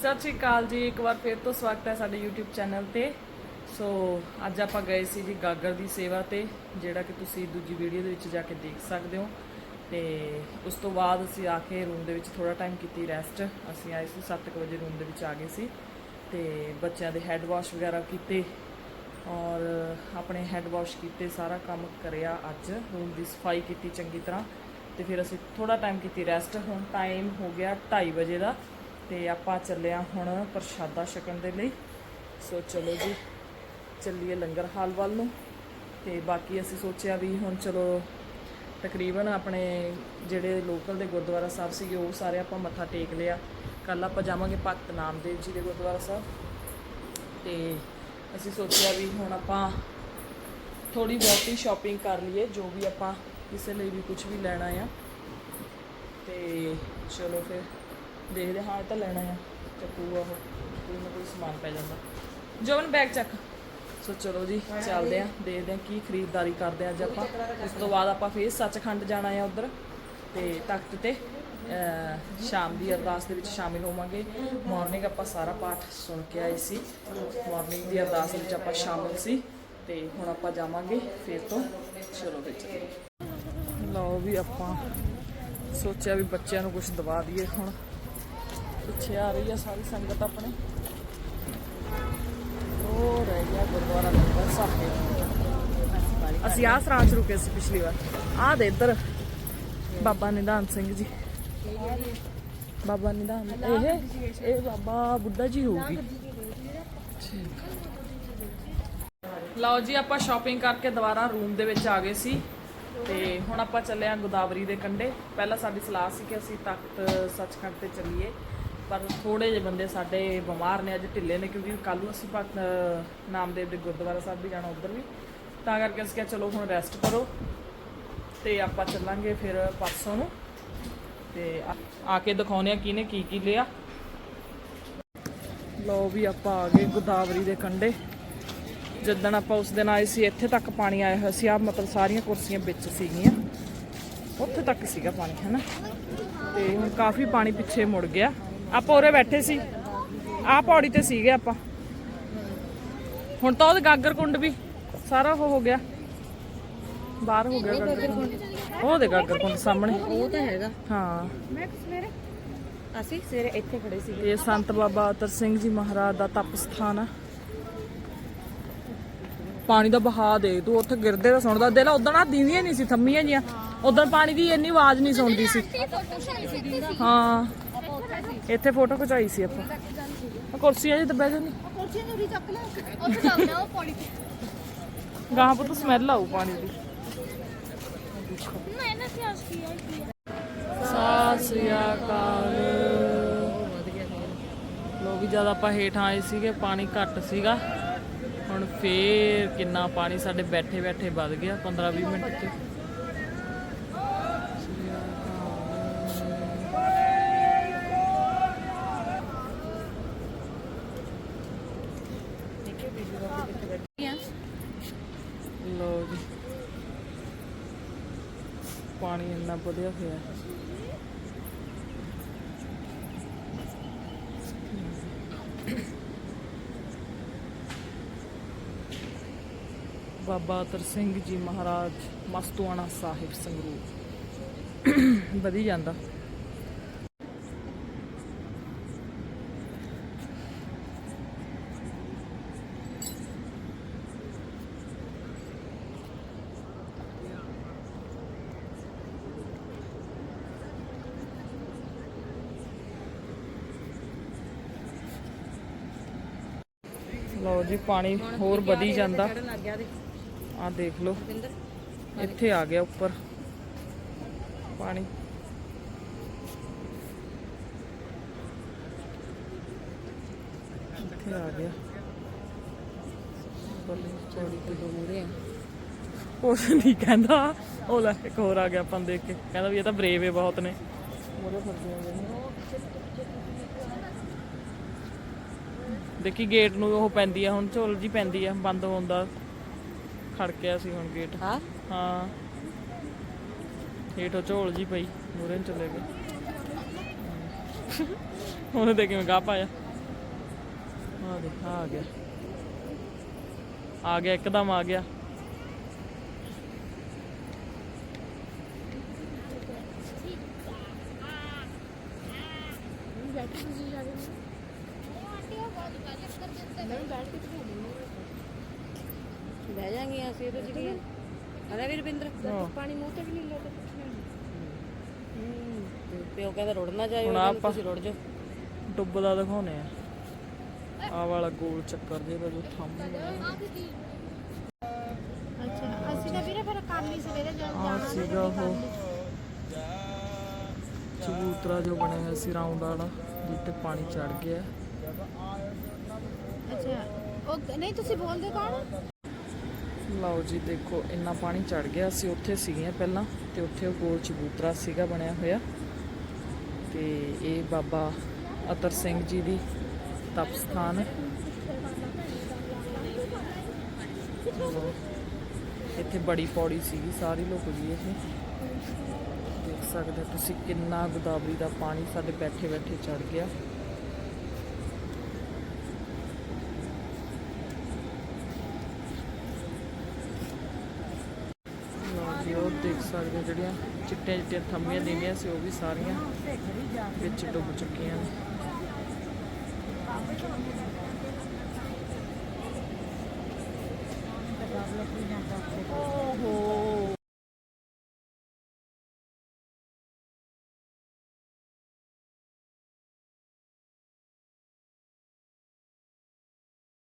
ਸਤਿ ਸ਼੍ਰੀ ਅਕਾਲ ਜੀ, ਇੱਕ ਵਾਰ ਫਿਰ ਤੋਂ ਸਵਾਗਤ ਹੈ ਸਾਡੇ YouTube ਚੈਨਲ ਤੇ। ਸੋ, ਅੱਜ ਆਪਾਂ ਗਏ ਸੀ ਜੀ ਗਾਗਰ ਦੀ ਸੇਵਾ ਤੇ, ਜਿਹੜਾ ਕਿ ਤੁਸੀਂ ਦੂਜੀ ਵੀਡੀਓ ਦੇ ਵਿੱਚ ਜਾ ਕੇ ਦੇਖ ਸਕਦੇ ਹੋ। ਤੇ ਉਸ ਤੋਂ ਬਾਅਦ ਅਸੀਂ ਆ ਕੇ ਰੂਮ ਦੇ ਵਿੱਚ ਥੋੜਾ ਟਾਈਮ ਕੀਤੀ ਰੈਸਟ ਅਸੀਂ ਆਏ ਸੀ 7:00 ਵਜੇ ਰੂਮ ਦੇ ਵਿੱਚ ਆ ਗਏ ਸੀ। ਤੇ ਬੱਚਿਆਂ ਦੇ ਹੈਡ ਵਾਸ਼ ਵਗੈਰਾ ਕੀਤੇ ਔਰ ਆਪਣੇ ਹੈਡ ਵਾਸ਼ ਕੀਤੇ, ਸਾਰਾ ਕੰਮ ਕਰਿਆ ਅੱਜ। ਰੂਮ ਦੀ ਸਫ਼ਾਈ ਕੀਤੀ ਚੰਗੀ ਤਰ੍ਹਾਂ। ਤੇ ਫਿਰ ਅਸੀਂ ਥੋੜਾ ਟਾਈਮ ਕੀਤੀ ਰੈਸਟ ਹੁਣ ਟਾਈਮ ਹੋ ਗਿਆ 2:30 ਵਜੇ ਦਾ। ਤੇ ਆਪਾਂ ਚੱਲਿਆ ਹੁਣ ਪ੍ਰਸ਼ਾਦਾ ਛਕਣ ਦੇ ਲਈ। ਸੋ ਚਲੋ ਜੀ, ਚੱਲੀਏ ਲੰਗਰ ਹਾਲ ਵੱਲ ਨੂੰ। ਤੇ ਬਾਕੀ ਅਸੀਂ ਸੋਚਿਆ ਵੀ ਹੁਣ ਚਲੋ ਤਕਰੀਬਨ ਆਪਣੇ ਜਿਹੜੇ ਲੋਕਲ ਦੇ ਗੁਰਦੁਆਰਾ ਸਾਹਿਬ ਸੀਗੇ, ਉਹ ਸਾਰੇ ਆਪਾਂ ਮੱਥਾ ਟੇਕ ਲਿਆ। ਕੱਲ ਆਪਾਂ ਜਾਵਾਂਗੇ ਭਗਤ ਨਾਮਦੇਵ ਜੀ ਦੇ ਗੁਰਦੁਆਰਾ ਸਾਹਿਬ। ਤੇ ਅਸੀਂ ਸੋਚਿਆ ਵੀ ਹੁਣ ਆਪਾਂ ਥੋੜੀ ਬਹੁਤੀ ਸ਼ਾਪਿੰਗ ਕਰ ਲਈਏ, ਜੋ ਵੀ ਆਪਾਂ ਕਿਸੇ ਲਈ ਵੀ ਕੁਝ ਵੀ ਲੈਣਾ ਆ। ਤੇ ਚਲੋ ਫਿਰ ਦੇਖਦੇ ਹਾਂ ਇਹ ਤਾਂ ਲੈਣਾ ਆ। ਚੱਕੂਗਾ ਉਹ ਕੋਈ ਨਾ ਕੋਈ ਸਮਾਨ ਪੈ ਜਾਂਦਾ। ਜਵਨ ਬੈਗ ਚੱਕ। ਸੋ ਚਲੋ ਜੀ ਚੱਲਦੇ ਆ ਦੇਖਦੇ ਆ ਕੀ ਖਰੀਦਦਾਰੀ ਕਰਦੇ ਆ ਅੱਜ ਆਪਾਂ। ਉਸ ਤੋਂ ਬਾਅਦ ਆਪਾਂ ਫੇਰ ਸੱਚਖੰਡ ਜਾਣਾ ਆ ਉਧਰ। ਤੇ ਤਖਤ ਤੇ ਸ਼ਾਮ ਦੀ ਅਰਦਾਸ ਦੇ ਵਿੱਚ ਸ਼ਾਮਿਲ ਹੋਵਾਂਗੇ। ਮਾਰਨਿੰਗ ਆਪਾਂ ਸਾਰਾ ਪਾਠ ਸੁਣ ਕੇ ਆਏ ਸੀ। ਮਾਰਨਿੰਗ ਦੀ ਅਰਦਾਸ ਵਿੱਚ ਆਪਾਂ ਸ਼ਾਮਿਲ ਸੀ। ਤੇ ਹੁਣ ਆਪਾਂ ਜਾਵਾਂਗੇ ਫੇਰ ਤੋਂ। ਚਲੋ ਚੱਲੀਏ ਲਓ ਵੀ ਆਪਾਂ ਸੋਚਿਆ ਵੀ ਬੱਚਿਆਂ ਨੂੰ ਕੁਝ ਦਵਾ ਦਈਏ ਹੁਣ। ਪਿੱਛੇ ਆ ਰਹੀ ਆ ਸਾਰੀ ਸੰਗਤ ਆਪਣੇ। ਉਹ ਰਹਿ ਗਿਆ ਗੁਰਦੁਆਰਾ ਲੰਗਰ ਸਾਹਿਬ ਅਸੀਂ ਆਹ ਸਰਾਂ ਰੁਕੇ ਸੀ ਪਿਛਲੀ ਵਾਰ। ਆਹ ਦੇ ਇੱਧਰ, ਬਾਬਾ ਨਿਧਾਨ ਸਿੰਘ ਜੀ। ਬਾਬਾ ਨਿਧਾਨ, ਇਹ ਇਹ ਬਾਬਾ ਬੁੱਢਾ ਜੀ ਹੋਊਗੀ। ਲਓ ਜੀ, ਆਪਾਂ ਸ਼ਾਪਿੰਗ ਕਰਕੇ ਦੁਬਾਰਾ ਰੂਮ ਦੇ ਵਿੱਚ ਆ ਗਏ ਸੀ। ਤੇ ਹੁਣ ਆਪਾਂ ਚੱਲੇ ਆ ਗੋਦਾਵਰੀ ਦੇ ਕੰਢੇ। ਪਹਿਲਾਂ ਸਾਡੀ ਸਲਾਹ ਸੀ ਕਿ ਅਸੀਂ ਤਖਤ ਸੱਚਖੰਡ ਤੇ ਚੱਲੀਏ। ਪਰ ਥੋੜੇ ਜਿਹੇ ਬੰਦੇ ਸਾਡੇ ਬਿਮਾਰ ਨੇ, ਅੱਜ ਢਿੱਲੇ ਨੇ ਕਿਉਂਕਿ ਕੱਲ ਨੂੰ ਅਸੀਂ ਭਗਤ ਨਾਮਦੇਵ ਦੇ ਗੁਰਦੁਆਰਾ ਸਾਹਿਬ ਵੀ ਜਾਣਾ ਉੱਧਰ ਵੀ। ਤਾਂ ਕਰਕੇ ਅਸੀਂ ਕਿਹਾ ਚਲੋ ਹੁਣ ਰੈਸਟ ਕਰੋ ਤੇ ਆਪਾਂ ਚੱਲਾਂਗੇ ਫਿਰ ਪਰਸੋਂ ਨੂੰ। ਤੇ ਆ- ਕੇ ਦਿਖਾਉਂਦੇ ਆ ਕਿਹਨੇ ਕੀ ਕੀ ਲਿਆ। ਲਓ ਵੀ ਆਪਾਂ ਆ ਗਏ ਗੋਦਾਵਰੀ ਦੇ ਕੰਢੇ। ਜਿੱਦਣ ਆਪਾਂ ਉਸ ਦਿਨ ਆਏ ਸੀ, ਇੱਥੇ ਤੱਕ ਪਾਣੀ ਆਇਆ ਹੋਇਆ ਸੀ। ਆ ਮਤਲਬ ਸਾਰੀਆਂ ਕੁਰਸੀਆਂ ਵਿੱਚ ਸੀਗੀਆਂ। ਉੱਥੇ ਤੱਕ ਸੀਗਾ ਪਾਣੀ, ਹੈਨਾ? ਤੇ ਹੁਣ ਕਾਫੀ ਪਾਣੀ ਪਿੱਛੇ ਮੁੜ ਗਿਆ। ਆਪਾਂ ਉਰੇ ਬੈਠੇ ਸੀ। ਆਹ ਪੌੜੀ ਤੇ ਸੀਗੇ ਆਪਾਂ। ਹੁਣ ਤਾਂ ਉਹ ਗਾਗਰ ਕੁੰਡ ਵੀ ਸਾਰਾ ਉਹ ਹੋ ਗਿਆ। ਬਾਹਰ ਹੋ ਗਿਆ ਗਾਗਰ ਕੁੰਡ। ਉਹ ਦੇ ਗਾਗਰ ਕੁੰਡ ਸਾਹਮਣੇ। ਉਹ ਤਾਂ ਹੈਗਾ। ਹਾਂ। ਮੈਂ ਸਵੇਰੇ ਅਸੀਂ ਸਵੇਰੇ ਇੱਥੇ ਖੜੇ ਸੀ ਇਹ ਸੰਤ ਬਾਬਾ ਅਤਰ ਸਿੰਘ ਜੀ ਮਹਾਰਾਜ ਦਾ ਤਪ ਸਥਾਨ ਆ। ਪਾਣੀ ਦਾ ਬਹਾਅ ਦੇ ਤੂੰ ਉੱਥੇ ਗਿਰਦੇ ਦਾ ਸੁਣਦਾ। ਦੇ ਲਾ ਉਦੋਂ ਆ ਦੀਵੀਆਂ ਨਹੀਂ ਸੀ ਥੰਮੀਆਂ ਜੀਆਂ ਉਦੋਂ ਪਾਣੀ ਦੀ ਇੰਨੀ ਆਵਾਜ਼ ਨਹੀਂ ਸੁਣਦੀ ਸੀ। ਹਾਂ। ਇੱਥੇ ਫੋਟੋ ਖਿਚਾਈ ਸੀ ਆਪਾਂ। ਆਹ ਕੁਰਸੀਆਂ ਤਾਂ ਬਹਿ ਜਾਂਦੀ। ਗਾਹਾਂ ਪੁੱਤ ਸਮੈਲ ਆਊ ਪਾਣੀ ਦੀ। ਸਤਿ ਸ੍ਰੀ ਅਕਾਲ। ਲੋਕ ਜਦ ਆਪਾਂ ਹੇਠਾਂ ਆਏ ਸੀਗੇ ਪਾਣੀ ਘੱਟ ਸੀਗਾ। ਹੁਣ ਫੇਰ ਕਿੰਨਾ ਪਾਣੀ ਸਾਡੇ ਬੈਠੇ ਬੈਠੇ ਵੱਧ ਗਿਆ 15 20 ਮਿੰਟ ਚ। ਲੋ ਜੀ। ਪਾਣੀ ਇੰਨਾ ਵਧੀਆ ਹੋਇਆ ਬਾਬਾ ਅਤਰ ਸਿੰਘ ਜੀ ਮਹਾਰਾਜ ਮਸਤੂਆਣਾ ਸਾਹਿਬ ਸੰਗਰੂਰ। ਵਧੀ ਜਾਂਦਾ। ਲਓ ਜੀ, ਪਾਣੀ ਹੋਰ ਵਧੀ ਜਾਂਦਾ। ਆ ਦੇਖ ਲਓ, ਇੱਥੇ ਆ ਗਿਆ ਉੱਪਰ ਪਾਣੀ। ਇੱਥੇ ਆ ਗਿਆ। ਕੁਛ ਨਹੀਂ ਕਹਿੰਦਾ, ਉਹ ਲੈ ਇੱਕ ਹੋਰ ਆ ਗਿਆ ਆਪਾਂ ਦੇਖ ਕੇ। ਕਹਿੰਦਾ ਵੀ ਇਹ ਤਾਂ ਬਰੇਵ ਹੈ ਬਹੁਤ ਨੇ। ਮੋਰੇ ਫਰਦੀਆਂ ਨੇ ਦੇਖੀ ਗੇਟ ਨੂੰ ਉਹ ਪੈਂਦੀ ਆ ਹੁਣ ਝੋਲ ਜੀ ਪੈਂਦੀ ਆ ਬੰਦ ਹੋਣ ਦਾ ਖੜਕਿਆ ਸੀ ਹੁਣ ਗੇਟ। ਹਾਂ? ਹਾਂ। ਹੇਠੋਂ ਝੋਲ ਜੀ ਪਈ ਮੂਰੇ ਨੂੰ ਚਲੇ ਗਏ। ਉਹਨੇ ਦੇ ਕਿਵੇਂ ਗਾਹ ਪਾਇਆ। ਆ ਦੇ ਆ ਗਿਆ। ਆ ਗਿਆ ਇੱਕਦਮ ਆ ਗਿਆ। ਬਹਿ ਜਾਾਂਗੇ ਅਸੀਂ ਇਹਦੇ ਚ ਕੀ ਹੈ ਅਰੇ ਵੀ ਰਵਿੰਦਰ ਹਾਂ। ਪਾਣੀ ਮੂੰਹ ਤੇ ਵੀ ਨਹੀਂ ਲੋਟੇ ਹੂੰ। ਤੇ ਪਿਓ ਕਹਿੰਦਾ ਰੁੜ ਨਾ ਜਾਇਓ ਹੁਣ ਇਹਦੇ ਆਪਾਂ- ਤੁਸੀਂ ਰੁੜ ਜਾਓ। ਡੁੱਬਦਾ ਦਿਖਾਉਣੇ ਆ। ਆ ਵਾਲਾ ਗੋਲ ਚੱਕਰ ਜਿਹੜਾ ਜੋ ਥੰਮ ਅੱਛਾ ਅਸੀਂ ਤਾਂ ਵੀਰੇ ਫਿਰ ਕੰਮ ਹੀ ਸਵੇਰੇ ਜਦ ਆ ਜਾਣਾ ਸੀਗਾ ਉਹ। ਚਬੂਤਰਾ ਜੋ ਬਣਿਆ ਹੋਇਆ ਸੀ ਰਾਉਂਡ ਵਾਲਾ ਜਿੱਤੇ ਪਾਣੀ ਚੜ ਗਿਆ। ਅੱਛਾ। ਉਹ ਨਹੀਂ, ਤੁਸੀਂ ਬੋਲਦੇ ਕੌਣ ਲਓ ਜੀ, ਦੇਖੋ, ਇੰਨਾ ਪਾਣੀ ਚੜ ਗਿਆ, ਅਸੀਂ ਉੱਥੇ ਸੀਗੇ ਪਹਿਲਾਂ, ਤੇ ਉੱਥੇ ਉਹ ਗੋਲ ਚਬੂਤਰਾ ਸੀਗਾ ਬਣਿਆ ਹੋਇਆ। ਤੇ ਇਹ ਬਾਬਾ ਅਤਰ ਸਿੰਘ ਜੀ ਦੀ ਤਪ ਸਥਾਨ ਹੈ ਇੱਥੇ ਬੜੀ ਪੌੜੀ ਸੀਗੀ, ਸਾਰੀ ਲੋਕ ਗਈ ਇਹ। ਦੇਖ ਸਕਦੇ ਹੋ ਤੁਸੀਂ ਕਿੰਨਾ ਗੋਦਾਵਰੀ ਦਾ ਪਾਣੀ ਸਾਡੇ ਬੈਠੇ ਬੈਠੇ ਚੜ ਗਿਆ ਲਓ ਜੀ ਉਹ ਦੇਖ ਸਕਦੇ ਹੋ ਜਿਹੜੀਆਂ ਚਿੱਟੀਆਂ ਚਿੱਟੀਆਂ ਥੰਮੀਆਂ ਦਿੰਦੀਆਂ ਸੀ, ਉਹ ਵੀ ਸਾਰੀਆਂ ਵਿੱਚ ਡੁੱਬ ਚੁੱਕੀਆਂ ਨੇ। ਓਹੋ